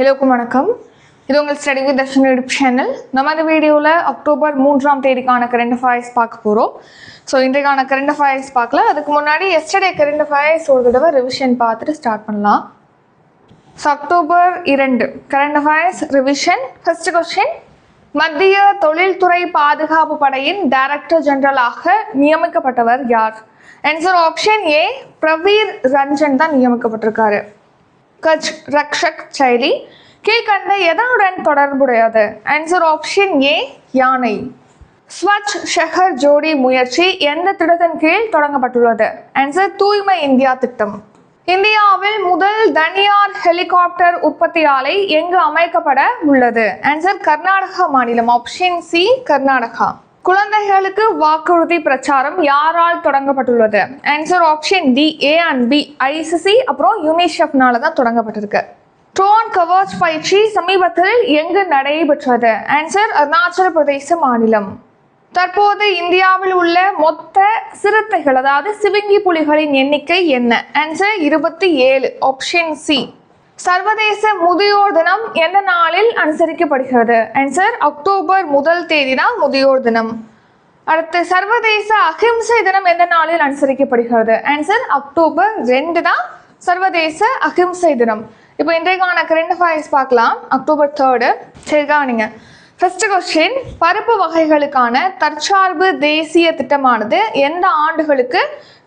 எல்லோருக்கும் வணக்கம். இது உங்கள் study with Darshan YouTube channel நம்ம இந்த வீடியோவில் அக்டோபர் மூன்றாம் தேதிக்கான கரண்ட் அஃபயர்ஸ் பார்க்க போகிறோம் ஸோ இன்றைக்கான கரண்ட் ஃபயர்ஸ் பார்க்கல. அதுக்கு முன்னாடி எஸ்டர்டே கரண்ட் அஃபயர்ஸ் ஒரு தடவை ரிவிஷன் பார்த்துட்டு ஸ்டார்ட் பண்ணலாம். ஸோ அக்டோபர் இரண்டு. Current affairs revision first question மத்திய தொழில்துறை பாதுகாப்பு படையின் டைரக்டர் ஜெனரலாக நியமிக்கப்பட்டவர் யார்? Answer option A Praveer Ranjan தான் நியமிக்கப்பட்டிருக்காரு. கச் ரக்ஷக் செயலி. கீழ்கண்ட எதனுடன் தொடர்புடையது? ஆன்சர் ஆப்ஷன் ஏ யானை. ஸ்வச் ஷெஹர் ஜோடி முயற்சி எந்த திட்டத்தின் கீழ் தொடங்கப்பட்டுள்ளது? ஆன்சர் தூய்மை இந்தியா திட்டம். இந்தியாவில் முதல் தனியார் ஹெலிகாப்டர் உற்பத்தி ஆலை எங்கு அமைக்கப்பட உள்ளது? ஆன்சர் கர்நாடகா மாநிலம். Option C Karnataka. குழந்தைகளுக்கு வாக்குறுதி பிரச்சாரம் யாரால் தொடங்கப்பட்டுள்ளது? Answer option D A and B ICC அப்புறம் யூனிசெஃப்னால தான் தொடங்கப்பட்டிருக்கு. ட்ரோன் கவர்ஸ் பயிற்சி சமீபத்தில் எங்கு நடைபெற்றது? ஆன்சர் அருணாச்சல பிரதேச மாநிலம். தற்போது இந்தியாவில் உள்ள மொத்த சிறுத்தைகள் அதாவது சிவிங்கி புலிகளின் எண்ணிக்கை என்ன? ஆன்சர் இருபத்தி ஏழு. ஆப்ஷன் சி சர்வதேச முதியோர் தினம் எந்த நாளில் அனுசரிக்கப்படுகிறது? ஆன்சர் அக்டோபர் முதல் தேதி தான் முதியோர் தினம். அடுத்து சர்வதேச அகிம்சை தினம் எந்த நாளில் அனுசரிக்கப்படுகிறது? ஆன்சர் அக்டோபர் ரெண்டு தான் சர்வதேச அகிம்சை தினம். இப்போ இன்றைக்கான கரண்ட் அஃபயர்ஸ் பார்க்கலாம். அக்டோபர் தேர்டு சரி கவனிங்க. ஃபர்ஸ்ட் கொஸ்டின் பருப்பு வகைகளுக்கான தற்சார்பு தேசிய திட்டமானது எந்த ஆண்டுகளுக்கு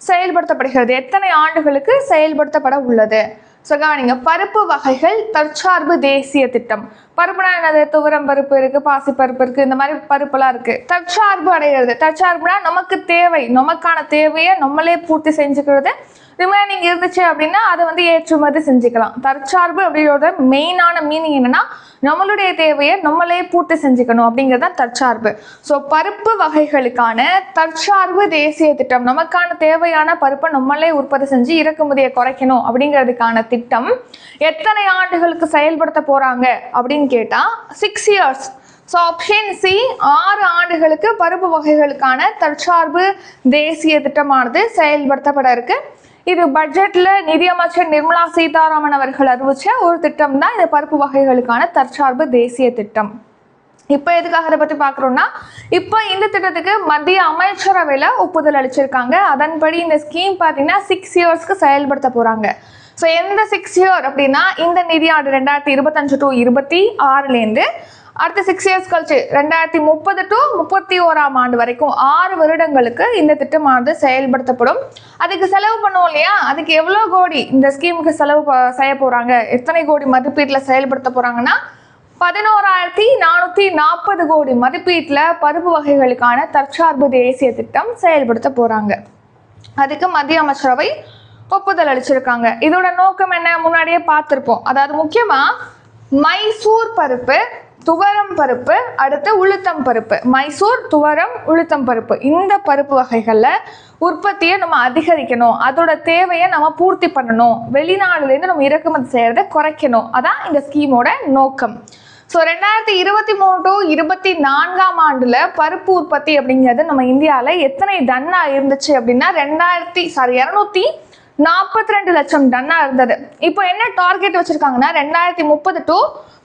செயல்படுத்தப்படுகிறது? எத்தனை ஆண்டுகளுக்கு செயல்படுத்தப்பட உள்ளது? ஸோ கவனிங்க பருப்பு வகைகள் தற்சார்பு தேசிய திட்டம். பருப்புனா என்னது? துவரம் பருப்பு இருக்கு பாசி பருப்பு இருக்கு இந்த மாதிரி பருப்புலாம் இருக்கு. தற்சார்பு அடைகிறது. தற்சார்புனா நமக்கு தேவை நமக்கான தேவையை நம்மளே பூர்த்தி செஞ்சுக்கிறது. ரிமைனிங் இருந்துச்சு அப்படின்னா அதை வந்து ஏற்றுமதி செஞ்சுக்கலாம். தற்சார்பு அப்படிங்கிறத மெயினான மீனிங் என்னன்னா நம்மளுடைய தேவையை நம்மளே பூர்த்தி செஞ்சுக்கணும் அப்படிங்கிறது தான் தற்சார்பு. ஸோ பருப்பு வகைகளுக்கான தற்சார்பு தேசிய திட்டம் நமக்கான தேவையான பருப்பை நம்மளே உற்பத்தி செஞ்சு இறக்குமதியை குறைக்கணும் அப்படிங்கிறதுக்கான திட்டம் எத்தனை ஆண்டுகளுக்கு செயல்படுத்த போறாங்க அப்படின்னு கேட்டா six years so option C ஆறு ஆண்டுகளுக்கு பருப்பு வகைகளுக்கான தற்சார்பு தேசிய திட்டமானது செயல்படுத்தப்பட இருக்குது இது பட்ஜெட்ல நிதியமைச்சர் நிர்மலா சீதாராமன் அவர்கள் அறிவிச்ச ஒரு திட்டம் தான் இந்த பருப்பு வகைகளுக்கான தற்சார்பு தேசிய திட்டம். இப்போ எதுக்காக அதை பற்றி பார்க்குறோம்னா இப்போ இந்த திட்டத்துக்கு மத்திய அமைச்சரவையில் ஒப்புதல் அளிச்சிருக்காங்க. அதன்படி இந்த ஸ்கீம் பார்த்தீங்கன்னா சிக்ஸ் இயர்ஸ்க்கு செயல்படுத்த போகிறாங்க ஸோ எந்த சிக்ஸ் இயர் அப்படின்னா இந்த நிதியாண்டு ரெண்டாயிரத்தி இருபத்தஞ்சு டு இருபத்தி ஆறுலேருந்து அடுத்த சிக்ஸ் இயர்ஸ் கழிச்சு ரெண்டாயிரத்தி முப்பது டு முப்பத்தி ஓராம் ஆண்டு வரைக்கும் ஆறு வருடங்களுக்கு இந்த திட்டமானது செயல்படுத்தப்படும். அதுக்கு செலவு பண்ணுவோம் இல்லையா? அதுக்கு எவ்வளோ கோடி இந்த ஸ்கீமுக்கு செலவு ப- செய்ய போகிறாங்க எத்தனை கோடி மதிப்பீட்டில் செயல்படுத்த போகிறாங்கன்னா பதினோராயிரத்தி நானூற்றி நாற்பது கோடி மதிப்பீட்டில் பருப்பு வகைகளுக்கான தற்சார்பு தேசிய திட்டம் செயல்படுத்த போகிறாங்க அதுக்கு மத்திய அமைச்சரவை ஒப்புதல் அளிச்சிருக்காங்க. இதோட நோக்கம் என்ன? முன்னாடியே பார்த்துருப்போம். அதாவது முக்கியமாக மைசூர் பருப்பு துவரம் பருப்பு அடுத்து உளுத்தம் பருப்பு. மைசூர் துவரம் உளுத்தம் பருப்பு. இந்த பருப்பு வகைகளில் உற்பத்தியை நம்ம அதிகரிக்கணும். அதோட தேவையை நம்ம பூர்த்தி பண்ணணும். வெளிநாடுலேருந்து நம்ம இறக்குமதி செய்கிறத குறைக்கணும். அதான் இந்த ஸ்கீமோட நோக்கம். ஸோ ரெண்டாயிரத்தி இருபத்தி மூணு டு இருபத்தி நான்காம் ஆண்டில் பருப்பு உற்பத்தி அப்படிங்கிறது நம்ம இந்தியாவில் எத்தனை டன்னாக இருந்துச்சு அப்படின்னா ரெண்டாயிரத்தி சாரி இரநூத்தி நாற்பத்தி ரெண்டு லட்சம் டன்னா இருந்தது. இப்போ என்ன டார்கெட் வச்சுருக்காங்கன்னா ரெண்டாயிரத்தி முப்பது டு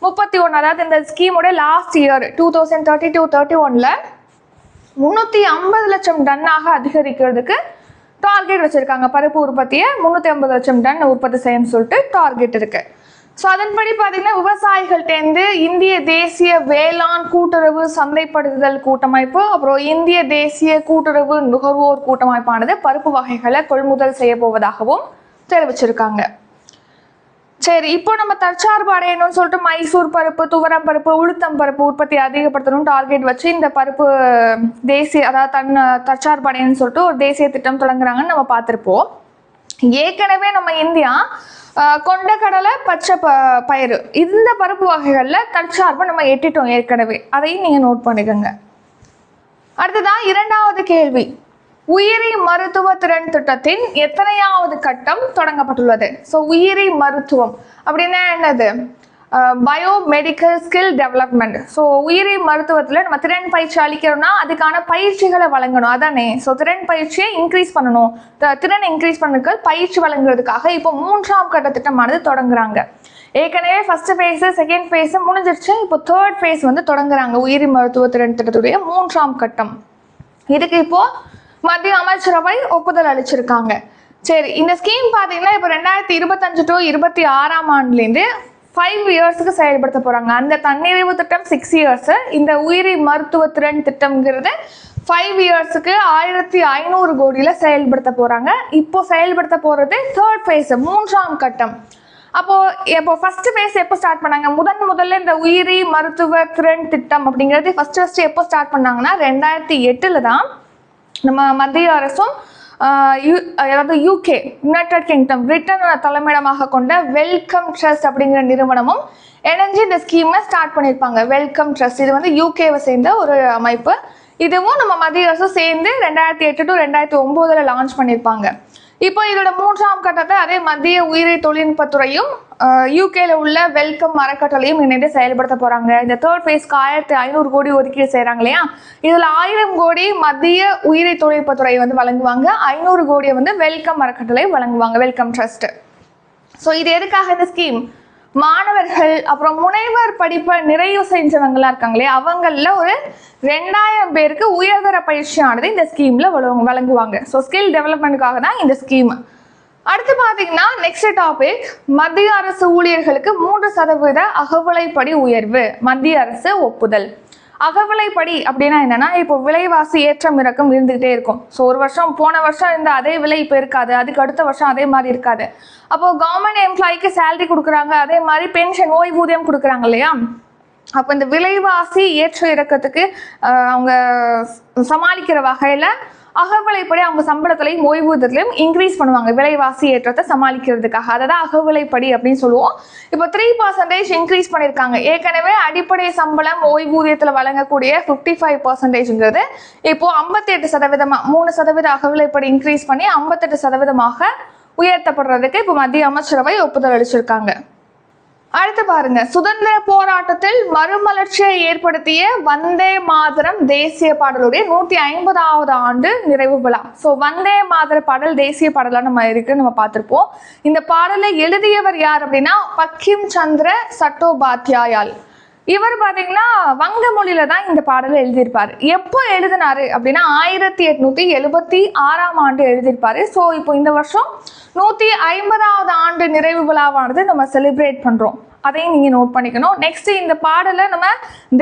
முப்பத்தி ஒன்று அதாவது இந்த ஸ்கீமோட last year two thousand thirty two thirty ஒனில் முந்நூற்றி ஐம்பது லட்சம் டன்னாக அதிகரிக்கிறதுக்கு டார்கெட் வச்சுருக்காங்க. பருப்பு உற்பத்தியை முந்நூற்றி ஐம்பது லட்சம் டன் உற்பத்தி செய்யணும்னு சொல்லிட்டு டார்கெட் இருக்குது ஸோ அதன்படி பார்த்தீங்கன்னா விவசாயிகள்டேருந்து இந்திய தேசிய வேளாண் கூட்டுறவு சந்தைப்படுத்துதல் கூட்டமைப்பு அப்புறம் இந்திய தேசிய கூட்டுறவு நுகர்வோர் கூட்டமைப்பானது பருப்பு வகைகளை கொள்முதல் செய்ய போவதாகவும் தெரிவிச்சிருக்காங்க. சரி இப்போ நம்ம தற்சார்பு அடையணும்னு சொல்லிட்டு மைசூர் பருப்பு துவரம் பருப்பு உளுத்தம் பருப்பு உற்பத்தி அதிகப்படுத்தணும் டார்கெட் வச்சு இந்த பருப்பு தேசிய அதாவது தன் தற்சார்பு அடையணும்னு சொல்லிட்டு ஒரு தேசிய திட்டம் தொடங்குறாங்கன்னு நம்ம பார்த்துருப்போம். ஏற்கனவே நம்ம இந்தியா கொண்டக்கடலை பச்சை ப பயிறு இந்த பருப்பு வகைகளில் தற்சார்பு நம்ம எட்டிட்டோம் ஏற்கனவே. அதையும் நீங்கள் நோட் பண்ணிக்கோங்க. அடுத்ததான் இரண்டாவது கேள்வி. உயிரி மருத்துவ திறன் திட்டத்தின் எத்தனையாவது கட்டம் தொடங்கப்பட்டுள்ளது? ஸோ உயிரி மருத்துவம் அப்படின்னா என்னது? Bio medical skill development so உயிரி மருத்துவத்தில் நம்ம திறன் பயிற்சி அளிக்கிறோம்னா அதுக்கான பயிற்சிகளை வழங்கணும். அதானே? ஸோ திறன் பயிற்சியை இன்க்ரீஸ் பண்ணணும். திறன் இன்க்ரீஸ் பண்ணுறதுக்கு பயிற்சி வழங்குறதுக்காக இப்போ மூன்றாம் கட்ட திட்டமானது தொடங்குறாங்க. ஏற்கனவே ஃபர்ஸ்ட் ஃபேஸ் செகண்ட் ஃபேஸ் முடிஞ்சிருச்சு. இப்போ தேர்ட் ஃபேஸ் வந்து தொடங்குறாங்க. உயிரி மருத்துவ திறன் திட்டத்துடைய மூன்றாம் கட்டம். இதுக்கு இப்போ மத்திய அமைச்சரவை ஒப்புதல் அளிச்சிருக்காங்க. சரி இந்த ஸ்கீம் பார்த்தீங்கன்னா இப்போ ரெண்டாயிரத்தி இருபத்தஞ்சு டு இருபத்தி ஆறாம் ஆண்டுலேருந்து ஃபைவ் இயர்ஸுக்கு செயல்படுத்த போகிறாங்க அந்த தன்னிறைவு திட்டம் சிக்ஸ் இயர்ஸு இந்த உயிரி மருத்துவ திறன் திட்டம்ங்கிறது ஃபைவ் இயர்ஸுக்கு ஆயிரத்தி ஐநூறு கோடியில் செயல்படுத்த போகிறாங்க இப்போ செயல்படுத்த போகிறது தேர்ட் ஃபேஸ் மூன்றாம் கட்டம். அப்போ இப்போ ஃபர்ஸ்ட் ஃபேஸ் எப்போ ஸ்டார்ட் பண்ணாங்க? முதன் முதல்ல இந்த உயிரி மருத்துவ திறன் திட்டம் அப்படிங்கிறது ஃபர்ஸ்ட் ஃபர்ஸ்ட் எப்போ ஸ்டார்ட் பண்ணாங்கன்னா ரெண்டாயிரத்தி எட்டில் தான் நம்ம மத்திய அரசும் அதாவது யூகே யுனைடெட் கிங்டம் பிரிட்டன் தலைமையிடமாக கொண்ட வெல்கம் ட்ரஸ்ட் அப்படிங்கிற நிறுவனமும் இணைஞ்சு இந்த ஸ்கீமை ஸ்டார்ட் பண்ணியிருப்பாங்க. வெல்கம் ட்ரஸ்ட் இது வந்து யூகேவை சேர்ந்த ஒரு அமைப்பு. இதுவும் நம்ம மத்திய அரசும் சேர்ந்து ரெண்டாயிரத்தி எட்டு டு ரெண்டாயிரத்தி ஒம்போதில் லான்ச் பண்ணியிருப்பாங்க. இப்போ இதோட மூன்றாம் கட்டத்தை அதே மத்திய உயிரி தொழில்நுட்பத்துறையும் யூகேல உள்ள வெல்கம் அறக்கட்டளையும் இணைந்து செயல்படுத்த போறாங்க. இந்த தேர்ட் ஃபேஸ்க்கு ஆயிரத்தி ஐநூறு கோடி ஒதுக்கீடு செய்யறாங்க இல்லையா? இதுல ஆயிரம் கோடி மத்திய உயிரி தொழில்நுட்பத்துறை வந்து வழங்குவாங்க. ஐநூறு கோடியை வந்து வெல்கம் அறக்கட்டளை வழங்குவாங்க வெல்கம் ட்ரஸ்ட். ஸோ இது எதுக்காக இந்த ஸ்கீம் மாணவர்கள் அப்புறம் முனைவர் படிப்பை நிறைவு செஞ்சவங்களா இருக்காங்களே அவங்களில் ஒரு ரெண்டாயிரம் பேருக்கு உயர்தர பயிற்சியானது இந்த ஸ்கீம்ல வழங்குவாங்க. ஸோ ஸ்கில் டெவலப்மெண்ட்டுக்காக தான் இந்த ஸ்கீம் அடுத்து பார்த்தீங்கன்னா நெக்ஸ்ட் டாபிக் மத்திய அரசு ஊழியர்களுக்கு மூன்று சதவீத அகவலைப்படி உயர்வு மத்திய அரசு ஒப்புதல். அகவிலைப்படி அப்படின்னா என்னன்னா இப்போ விலைவாசி ஏற்றம் இறக்கம் இருந்துகிட்டே இருக்கும். ஸோ ஒரு வருஷம் போன வருஷம் இருந்த அதே விலை இப்போ இருக்காது. அதுக்கு அடுத்த வருஷம் அதே மாதிரி இருக்காது. அப்போ கவர்மெண்ட் எம்ப்ளாய்க்கு சேலரி கொடுக்குறாங்க அதே மாதிரி பென்ஷன் ஓய்வூதியம் கொடுக்குறாங்க இல்லையா? அப்போ இந்த விலைவாசி ஏற்ற இறக்கத்துக்கு அவங்க சமாளிக்கிற வகையில் அகவிலைப்படி அவங்க சம்பளத்திலையும் ஓய்வூதியத்திலையும் இன்க்ரீஸ் பண்ணுவாங்க. விலைவாசி ஏற்றத்தை சமாளிக்கிறதுக்காக. அதை தான் அகவிலைப்படி அப்படின்னு சொல்லுவோம். இப்போ த்ரீ பர்சன்டேஜ் இன்க்ரீஸ் பண்ணியிருக்காங்க. ஏற்கனவே அடிப்படை சம்பளம் ஓய்வூதியத்தில் வழங்கக்கூடிய ஃபிஃப்டி ஃபைவ் பர்சன்டேஜ்ங்கிறது இப்போ ஐம்பத்தி எட்டு சதவீதமாக மூணு சதவீத அகவிலைப்படி இன்க்ரீஸ் பண்ணி ஐம்பத்தெட்டு சதவீதமாக உயர்த்தப்படுறதுக்கு இப்போ மத்திய அமைச்சரவை ஒப்புதல் அளிச்சிருக்காங்க. அடுத்து பாருங்க. சுதந்திர போராட்டத்தில் மறுமலர்ச்சியை ஏற்படுத்திய வந்தே மாதரம் தேசிய பாடலுடைய நூத்தி ஐம்பதாவது ஆண்டு நிறைவு விழா. ஸோ வந்தே மாதர பாடல் தேசிய பாடலா நம்ம இருக்கு நம்ம பார்த்திருப்போம். இந்த பாடலை எழுதியவர் யார் அப்படின்னா பக்கிம் சந்திர சட்டோபாத்தியாயால் இவர் பார்த்தீங்கன்னா வங்க மொழியில தான் இந்த பாடலை எழுதியிருப்பார். எப்போ எழுதினாரு அப்படின்னா ஆயிரத்தி எட்நூத்தி எழுபத்தி ஆறாம் ஆண்டு எழுதியிருப்பாரு. ஸோ இப்போ இந்த வருஷம் நூத்தி ஐம்பதாவது ஆண்டு நிறைவு விழாவானது நம்ம செலிப்ரேட் பண்றோம். அதையும் நீங்க நோட் பண்ணிக்கணும். நெக்ஸ்ட் இந்த பாடலை நம்ம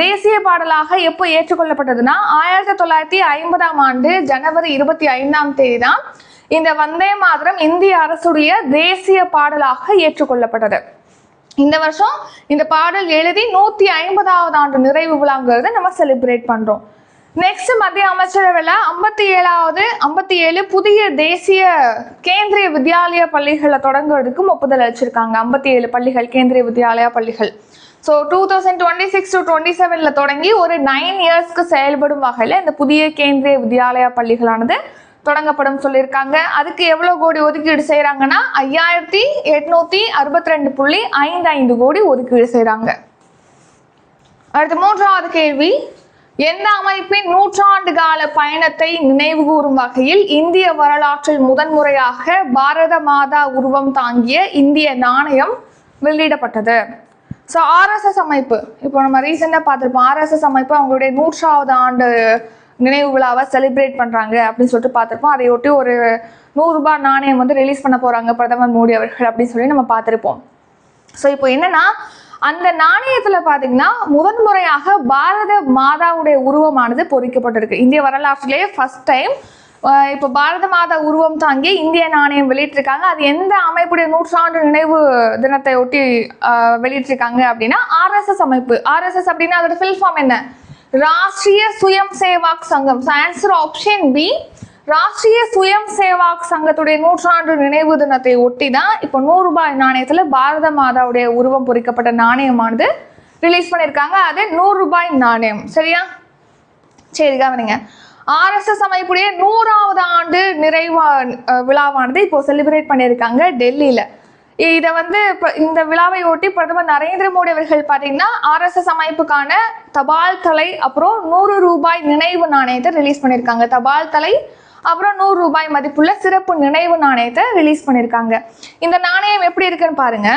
தேசிய பாடலாக எப்போ ஏற்றுக்கொள்ளப்பட்டதுன்னா ஆயிரத்தி தொள்ளாயிரத்தி ஐம்பதாம் ஆண்டு ஜனவரி இருபத்தி ஐந்தாம் தேதி தான் இந்த வந்தே மாதிரம் இந்திய அரசுடைய தேசிய பாடலாக ஏற்றுக்கொள்ளப்பட்டது. இந்த வருஷம் இந்த பாடல் எழுதி நூத்தி ஐம்பதாவது ஆண்டு நிறைவு விழாங்கிறத நம்ம செலிப்ரேட் பண்றோம். நெக்ஸ்ட் மத்திய அமைச்சரவையில் ஐம்பத்தி ஏழாவது ஐம்பத்தி ஏழு புதிய தேசிய கேந்திரிய வித்யாலய பள்ளிகளை தொடங்குறதுக்கு ஒப்புதல் அளிச்சிருக்காங்க. ஐம்பத்தி ஏழு பள்ளிகள் கேந்திரிய வித்யாலயா பள்ளிகள். So two thousand twenty six to twenty செவனில் தொடங்கி ஒரு நைன் இயர்ஸ்க்கு செயல்படும் வகையில் இந்த புதிய கேந்திரிய வித்யாலயா பள்ளிகளானது தொடங்கப்படும் சொல்லியிருக்காங்க. அதுக்கு எவ்வளோ கோடி ஒதுக்கீடு செய்கிறாங்கன்னா ஐயாயிரத்தி எட்நூத்தி அறுபத்தி ரெண்டு புள்ளி ஐந்து ஐந்து கோடி ஒதுக்கீடு செய்கிறாங்க அடுத்து மூன்றாவது கேள்வி. எந்த அமைப்பின் நூற்றாண்டு கால பயணத்தை நினைவுகூறும் வகையில் இந்திய வரலாற்றில் முதன்முறையாக பாரத மாதா உருவம் தாங்கிய இந்திய நாணயம் வெளியிடப்பட்டது. ஸோ ஆர்எஸ்எஸ் அமைப்பு. இப்போ நம்ம ரீசெண்டாக பார்த்துருப்போம். ஆர்எஸ்எஸ் அமைப்பு அவங்களுடைய நூற்றாவது ஆண்டு நினைவு விழாவை செலிப்ரேட் பண்ணுறாங்க அப்படின்னு சொல்லிட்டு பார்த்துருப்போம். அதையொட்டி ஒரு நூறுரூபா நாணயம் வந்து ரிலீஸ் பண்ண போகிறாங்க பிரதமர் மோடி அவர்கள் அப்படின்னு சொல்லி நம்ம பார்த்துருப்போம். ஸோ இப்போ என்னன்னா அந்த நாணயத்தில் பார்த்தீங்கன்னா முதன்முறையாக பாரத மாதாவுடைய உருவமானது பொறிக்கப்பட்டிருக்கு. இந்திய வரலாற்றிலேயே ஃபர்ஸ்ட் டைம் இப்போ பாரத மாதா உருவம் தாங்கி இந்திய நாணயம் வெளியிட்டிருக்காங்க. அது எந்த அமைப்புடைய நூற்றாண்டு நினைவு தினத்தை ஒட்டி வெளியிட்டிருக்காங்க அப்படின்னா ஆர்எஸ்எஸ் அமைப்பு. ஆர்எஸ்எஸ் அப்படின்னா அதோட ஃபில் ஃபார்ம் என்ன? ராஷ்டிரிய சுயம் சேவாக் சங்கம். Answer option B Rashtriya Swayamsevak சங்கத்துடைய நூற்றாண்டு நினைவு தினத்தை ஒட்டி தான் இப்போ நூறு ரூபாய் பாரத மாதாவுடைய உருவம் பொறிக்கப்பட்ட நாணயமானது ரிலீஸ் பண்ணியிருக்காங்க அது நூறு ரூபாய் நாணயம். சரியா? சரி கவனிங்க. ஆர்எஸ்எஸ் அமைப்புடைய நூறாவது ஆண்டு நிறைவா விழாவானது இப்போ செலிப்ரேட் பண்ணியிருக்காங்க டெல்லியில். இதை வந்து இப்போ இந்த விழாவை ஒட்டி பிரதமர் நரேந்திர மோடி அவர்கள் பார்த்தீங்கன்னா ஆர்எஸ்எஸ் அமைப்புக்கான தபால் தலை அப்புறம் நூறு ரூபாய் நினைவு நாணயத்தை ரிலீஸ் பண்ணியிருக்காங்க தபால் தலை அப்புறம் நூறு ரூபாய் மதிப்புள்ள சிறப்பு நினைவு நாணயத்தை ரிலீஸ் பண்ணியிருக்காங்க இந்த நாணயம் எப்படி இருக்குன்னு பாருங்க.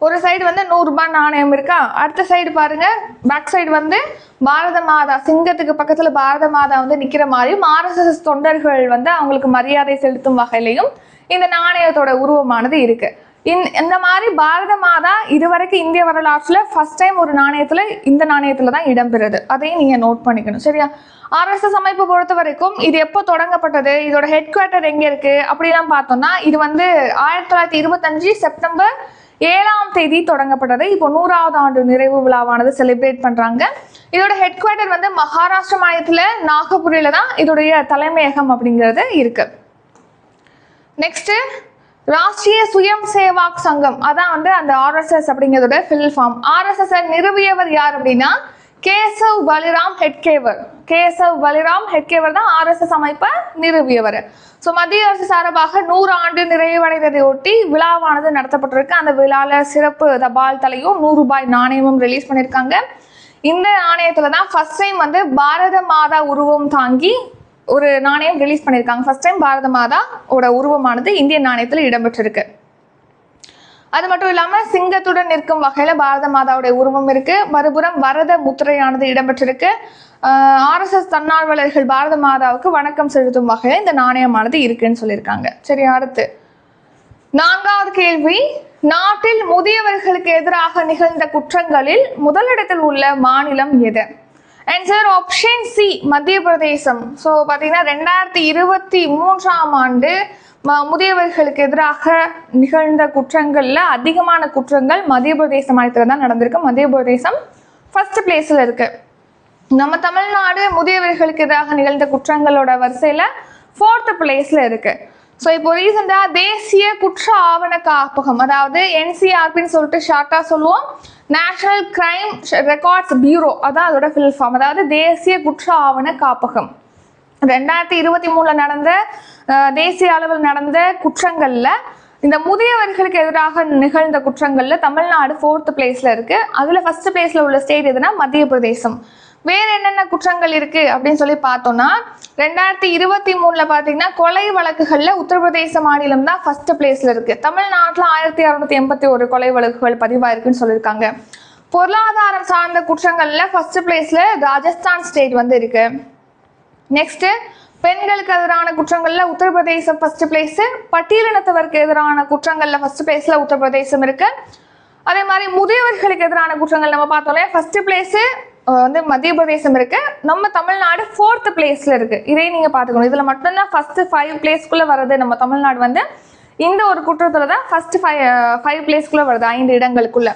ஒரு சைடு வந்து நூறுரூபா நாணயம் இருக்கா? அடுத்த சைடு பாருங்க. பேக் சைடு வந்து பாரத மாதா சிங்கத்துக்கு பக்கத்தில் பாரத மாதா வந்து நிற்கிற மாதிரியும் ஆர்எஸ்எஸ் தொண்டர்கள் வந்து அவங்களுக்கு மரியாதை செலுத்தும் வகையிலையும் இந்த நாணயத்தோட உருவமானது இருக்கு. இந் இந்த மாதிரி பாரத மாதா இதுவரைக்கும் இந்திய வரலாற்றுல ஃபர்ஸ்ட் டைம் ஒரு நாணயத்துல இந்த நாணயத்தில் தான் இடம்பெறுது. அதையும் நீங்க நோட் பண்ணிக்கணும் சரியா? ஆர்எஸ்எஸ் அமைப்பு பொறுத்த வரைக்கும் இது எப்போ தொடங்கப்பட்டது? இதோட ஹெட் குவார்ட்டர் எங்க இருக்கு? அப்படிலாம் பார்த்தோம்னா இது வந்து ஆயிரத்தி தொள்ளாயிரத்தி இருபத்தஞ்சு செப்டம்பர் ஏழாம் தேதி தொடங்கப்பட்டது. இப்போ நூறாவது ஆண்டு நிறைவு விழாவானது செலிப்ரேட் பண்றாங்க. இதோட ஹெட் குவார்ட்டர் வந்து மகாராஷ்டிரா மாநிலத்துல நாகபுரியில தான் இதோடைய தலைமையகம் அப்படிங்கிறது இருக்கு. நெக்ஸ்ட் ராஷ்டிரிய சுயம் சேவாக் சங்கம். அதான் வந்து அந்த ஆர்எஸ்எஸ் அப்படிங்கிறதோட ஃபில் ஃபார்ம் ஆர்எஸ்எஸ் நிறுவியவர் யார் அப்படின்னா கேசவ் பலிராம் ஹெட்கேவர். கேசவ் பலிராம் ஹெட்கேவர் தான் ஆர்எஸ்எஸ் அமைப்பை நிறுவியவர். ஸோ மத்திய அரசு சார்பாக நூறு ஆண்டு நிறைவடைந்ததை ஒட்டி விழாவானது நடத்தப்பட்டிருக்கு. அந்த விழாவில் சிறப்பு தபால் தலையும் நூறு ரூபாய் நாணயமும் ரிலீஸ் பண்ணியிருக்காங்க. இந்த நாணயத்தில் தான் ஃபர்ஸ்ட் டைம் வந்து பாரத மாதா உருவம் தாங்கி ஒரு நாணயம் ரிலீஸ் பண்ணியிருக்காங்க ஃபர்ஸ்ட் டைம் பாரத மாதா ஓட உருவமானது இந்திய நாணயத்தில் இடம்பெற்றிருக்கு. அது மட்டும் இல்லாமல் சிங்கத்துடன் நிற்கும் வகையில் பாரத மாதாவுடைய உருவம் இருக்கு. மறுபுறம் வரத முத்திரையானது இடம்பெற்றிருக்கு. ஆர்எஸ்எஸ் தன்னார்வலர்கள் பாரத மாதாவுக்கு வணக்கம் செலுத்தும் வகையில் இந்த நாணயமானது இருக்குன்னு சொல்லியிருக்காங்க. சரி அடுத்து. நான்காவது கேள்வி. நாட்டில் முதியவர்களுக்கு எதிராக நிகழ்ந்த குற்றங்களில் முதலிடத்தில் உள்ள மாநிலம் எது? அண்ட் சார் ஆப்ஷன் சி மத்திய பிரதேசம் ஸோ பார்த்தீங்கன்னா ரெண்டாயிரத்தி இருபத்தி மூன்றாம் ஆண்டு ம- முதியவர்களுக்கு எதிராக நிகழ்ந்த குற்றங்களில் அதிகமான குற்றங்கள் மத்திய பிரதேச மாநிலத்தில் தான் நடந்திருக்கு. மத்திய பிரதேசம் ஃபர்ஸ்ட் பிளேஸில் இருக்கு. நம்ம தமிழ்நாடு முதியவர்களுக்கு எதிராக நிகழ்ந்த குற்றங்களோட வரிசையில் ஃபோர்த் பிளேஸில் இருக்கு. ஸோ இப்போ ரீசெண்டாக தேசிய குற்ற ஆவண காப்பகம் அதாவது என்சிஆர்பின்னு சொல்லிட்டு ஷார்ட்டாக சொல்லுவோம். நேஷனல் கிரைம் ரெக்கார்ட்ஸ் பியூரோ அதான் அதோட ஃபில் ஃபார்ம் அதாவது தேசிய குற்ற ஆவண காப்பகம். ரெண்டாயிரத்தி இருபத்தி மூணில் நடந்த தேசிய அளவில் நடந்த குற்றங்களில் இந்த முதியவர்களுக்கு எதிராக நிகழ்ந்த குற்றங்களில் தமிழ்நாடு ஃபோர்த் பிளேஸில் இருக்குது அதில் ஃபர்ஸ்ட் பிளேஸில் உள்ள ஸ்டேட் எதுனா மத்திய பிரதேசம் வேற என்னென்ன குற்றங்கள் இருக்கு அப்படின்னு சொல்லி பார்த்தோம்னா ரெண்டாயிரத்தி இருபத்தி மூணுல பாத்தீங்கன்னா கொலை வழக்குகள்ல உத்தரப்பிரதேச மாநிலம் தான் ஃபர்ஸ்ட் பிளேஸ்ல இருக்கு. தமிழ்நாட்டுல ஆயிரத்தி அறுநூத்தி எண்பத்தி ஒரு கொலை வழக்குகள் பதிவாயிருக்குன்னு சொல்லியிருக்காங்க. பொருளாதாரம் சார்ந்த குற்றங்கள்ல ஃபர்ஸ்ட் பிளேஸ்ல ராஜஸ்தான் ஸ்டேட் வந்து இருக்கு. நெக்ஸ்ட் பெண்களுக்கு எதிரான குற்றங்கள்ல உத்தரப்பிரதேசம் ஃபர்ஸ்ட் பிளேஸ் பட்டியலினத்தவருக்கு எதிரான குற்றங்கள்ல ஃபர்ஸ்ட் பிளேஸ்ல உத்தரப்பிரதேசம் இருக்கு. அதே மாதிரி முதியவர்களுக்கு எதிரான குற்றங்கள் நம்ம பார்த்தோம்ல ஃபர்ஸ்ட் பிளேஸ் வந்து மத்திய பிரதேசம் இருக்கு. நம்ம தமிழ்நாடு ஃபோர்த் பிளேஸ்ல இருக்கு. இதே நீங்க பாத்துக்கணும் இதுல மட்டும்தான் ஃபர்ஸ்ட் ஃபைவ் பிளேஸ்க்குள்ள வருது நம்ம தமிழ்நாடு வந்து இந்த ஒரு குற்றத்துல தான் ஃபர்ஸ்ட் ஃபைவ் ஃபைவ் பிளேஸ்க்குள்ள வருது ஐந்து இடங்களுக்குள்ள.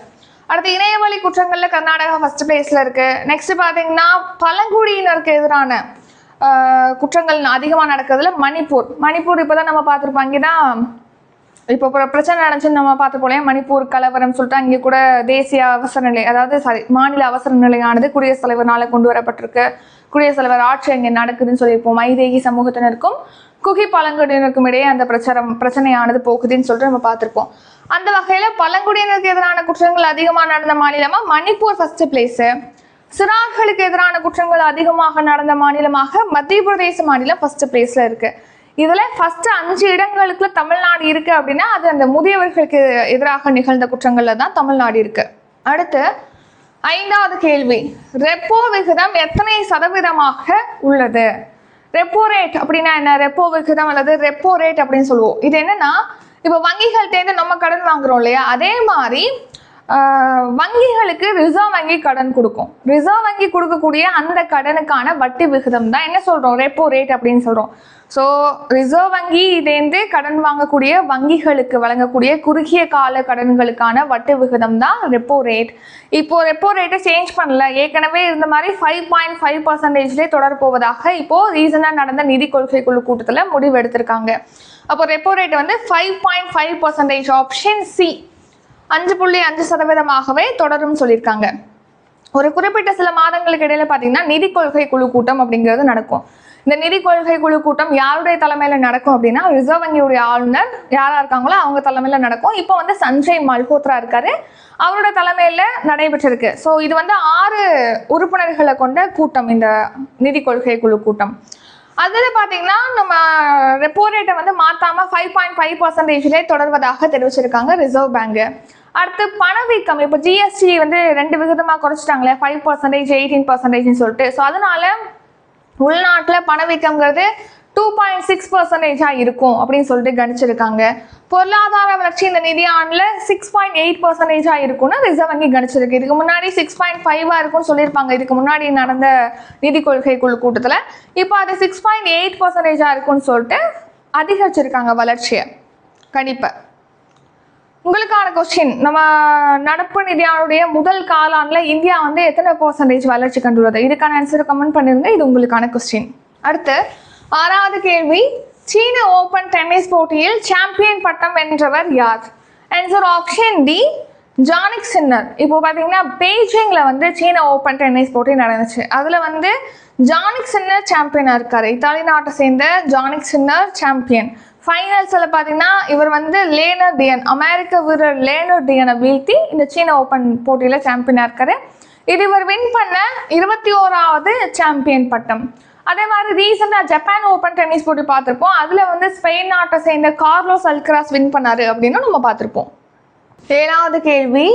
அடுத்து இணையவழி குற்றங்கள்ல கர்நாடகா ஃபர்ஸ்ட் பிளேஸ்ல இருக்கு. நெக்ஸ்ட் பாத்தீங்கன்னா பழங்குடியினருக்கு எதிரான குற்றங்கள் அதிகமாக நடக்கிறதுல மணிப்பூர். மணிப்பூர் இப்போதான் நம்ம பார்த்துருப்போம். இங்கே தான் இப்போ பிரச்சனை நடந்துச்சுன்னு நம்ம பார்த்து போலே மணிப்பூர் கலவரம் சொல்லிட்டு அங்கே கூட தேசிய அவசர நிலை அதாவது சாரி மாநில அவசர நிலையானது குடியரசுத் தலைவர்னால கொண்டு வரப்பட்டிருக்கு. குடியரசுத் தலைவர் ஆட்சி அங்கே நடக்குதுன்னு சொல்லியிருப்போம். மைதேகி சமூகத்தினருக்கும் குகி பழங்குடியினருக்கும் இடையே அந்த பிரச்சாரம் பிரச்சனையானது போகுதுன்னு சொல்லிட்டு நம்ம பார்த்துருப்போம். அந்த வகையில பழங்குடியினருக்கு எதிரான குற்றங்கள் அதிகமாக நடந்த மாநிலமா? மணிப்பூர் ஃபர்ஸ்ட் பிளேஸ் சிறார்களுக்கு எதிரான குற்றங்கள் அதிகமாக நடந்த மாநிலமாக மத்திய பிரதேச மாநிலம் ஃபர்ஸ்ட் பிளேஸ்ல இருக்கு. இதுல ஃபர்ஸ்ட் அஞ்சு இடங்களுக்குள்ள தமிழ்நாடு இருக்கு அப்படின்னா அது அந்த முதியவர்களுக்கு எதிராக நிகழ்ந்த குற்றங்கள்ல தான் தமிழ்நாடு இருக்கு. அடுத்து ஐந்தாவது கேள்வி. ரெப்போ விகிதம் எத்தனை சதவீதமாக உள்ளது? ரெப்போ ரேட் அப்படின்னா என்ன? ரெப்போ விகிதம் அல்லது ரெப்போ ரேட் அப்படின்னு சொல்லுவோம். இது என்னன்னா இப்போ வங்கிகள்கிட்டேருந்து நம்ம கடன் வாங்குறோம் இல்லையா? அதே மாதிரி வங்கிகளுக்கு ரிசர்வ் வங்கி கடன் கொடுக்கும். ரிசர்வ் வங்கி கொடுக்கக்கூடிய அந்த கடனுக்கான வட்டி விகிதம் தான் என்ன சொல்றோம்? ரெப்போ ரேட் அப்படின்னு சொல்றோம். ஸோ ரிசர்வ் வங்கி இதேந்து கடன் வாங்கக்கூடிய வங்கிகளுக்கு வழங்கக்கூடிய குறுகிய கால கடன்களுக்கான வட்டி விகிதம் தான் ரெப்போ ரேட் இப்போ ரெப்போ ரேட்டை சேஞ்ச் பண்ணல. ஏற்கனவே இருந்த மாதிரி ஃபைவ் பாயிண்ட் ஃபைவ் பர்சன்டேஜ்லேயே தொடர போவதாக இப்போ ரீசனாக நடந்த நிதி கொள்கை குழு கூட்டத்தில் முடிவு எடுத்திருக்காங்க. அப்போ ரெப்போ ரேட் வந்து five point five percentage option C அஞ்சு புள்ளி அஞ்சு சதவீதமாகவே தொடரும் சொல்லியிருக்காங்க. ஒரு குறிப்பிட்ட சில மாதங்களுக்கு இடையில பார்த்தீங்கன்னா நிதி கொள்கை குழு கூட்டம் அப்படிங்கிறது நடக்கும். இந்த நிதி கொள்கை குழு கூட்டம் யாருடைய தலைமையில நடக்கும் அப்படின்னா ரிசர்வ் வங்கியுடைய ஆளுநர் யாரா இருக்காங்களோ அவங்க தலைமையில நடக்கும். இப்போ வந்து சஞ்சய் மல்ஹோத்ரா இருக்காரு. அவரோட தலைமையில நடைபெற்றிருக்கு. ஸோ இது வந்து ஆறு உறுப்பினர்களை கொண்ட கூட்டம் இந்த நிதி கொள்கை குழு கூட்டம். அதில் பார்த்தீங்கன்னா நம்ம ரெப்போ ரேட்டை வந்து மாற்றாமல் ஃபைவ் பாயிண்ட் ஃபைவ் பர்சன்டேஜ்லேயே தொடர்வதாக தெரிவிச்சிருக்காங்க ரிசர்வ் பேங்க் அடுத்து பணவீக்கம் இப்போ ஜிஎஸ்டி வந்து ரெண்டு விகிதமாக குறைச்சிட்டாங்களே ஃபைவ் பர்சன்டேஜ் எயிட்டீன் பர்சன்டேஜ்னு சொல்லிட்டு. ஸோ அதனால உள்நாட்டில் பணவீக்கம்ங்கிறது டூ பாயிண்ட் சிக்ஸ் பர்சன்டேஜாக இருக்கும் அப்படின்னு சொல்லிட்டு கணிச்சிருக்காங்க. பொருளாதார வளர்ச்சி இந்த நிதியாண்டில் சிக்ஸ் பாயிண்ட் எயிட் பர்சன்டேஜாக இருக்கும்னு ரிசர்வ் வங்கி கணிச்சிருக்கு. இதுக்கு முன்னாடி சிக்ஸ் பாயிண்ட் ஃபைவாக இருக்கும்னு சொல்லியிருப்பாங்க. இதுக்கு முன்னாடி நடந்த நிதி கொள்கை குழு கூட்டத்தில். இப்போ அது சிக்ஸ் பாயிண்ட் எயிட் பர்சன்டேஜாக இருக்கும்னு சொல்லிட்டு அதிகரிச்சிருக்காங்க வளர்ச்சியை. கணிப்பை. உங்களுக்கான கொஸ்டின் நம்ம நடப்பு நிதியானுடைய முதல் காலாண்டில் இந்தியா வந்து எத்தனை பர்சன்டேஜ் வளர்ச்சி கண்டுள்ளது? இதுக்கான ஆன்சர் கமெண்ட் பண்ணிருங்க. இது உங்களுக்கான கொஸ்டின் அடுத்து ஆறாவது கேள்வி. சீன ஓபன் டென்னிஸ் போட்டியில் சாம்பியன் பட்டம் வென்றவர் யார்? Answer option D Jannik Sinner இப்போ பார்த்தீங்கன்னா பெய்ஜிங்கில் வந்து சீன ஓப்பன் டென்னிஸ் போட்டி நடந்துச்சு. அதில் வந்து ஜானிக் சின்னர் சாம்பியனாக இருக்கார். இத்தாலி நாட்டை சேர்ந்த ஜானிக் சின்னர் சாம்பியன் ஃபைனல்ஸில் பார்த்தீங்கன்னா இவர் வந்து லேனர் டியன் அமெரிக்க வீரர் லேனர் டியனை வீழ்த்தி இந்த சீன ஓப்பன் போட்டியில் சாம்பியனாக இருக்காரு. இது இவர் வின் பண்ண இருபத்தி ஓராவது சாம்பியன் பட்டம். அதே மாதிரி ரீசெண்டாக ஜப்பான் ஓப்பன் டென்னிஸ் போட்டி பார்த்துருப்போம். அதில் வந்து ஸ்பெயின் நாட்டை சேர்ந்த கார்லோஸ் அல்கிராஸ் வின் பண்ணாரு அப்படின்னு நம்ம பார்த்துருப்போம். ஏழாவது கேள்வி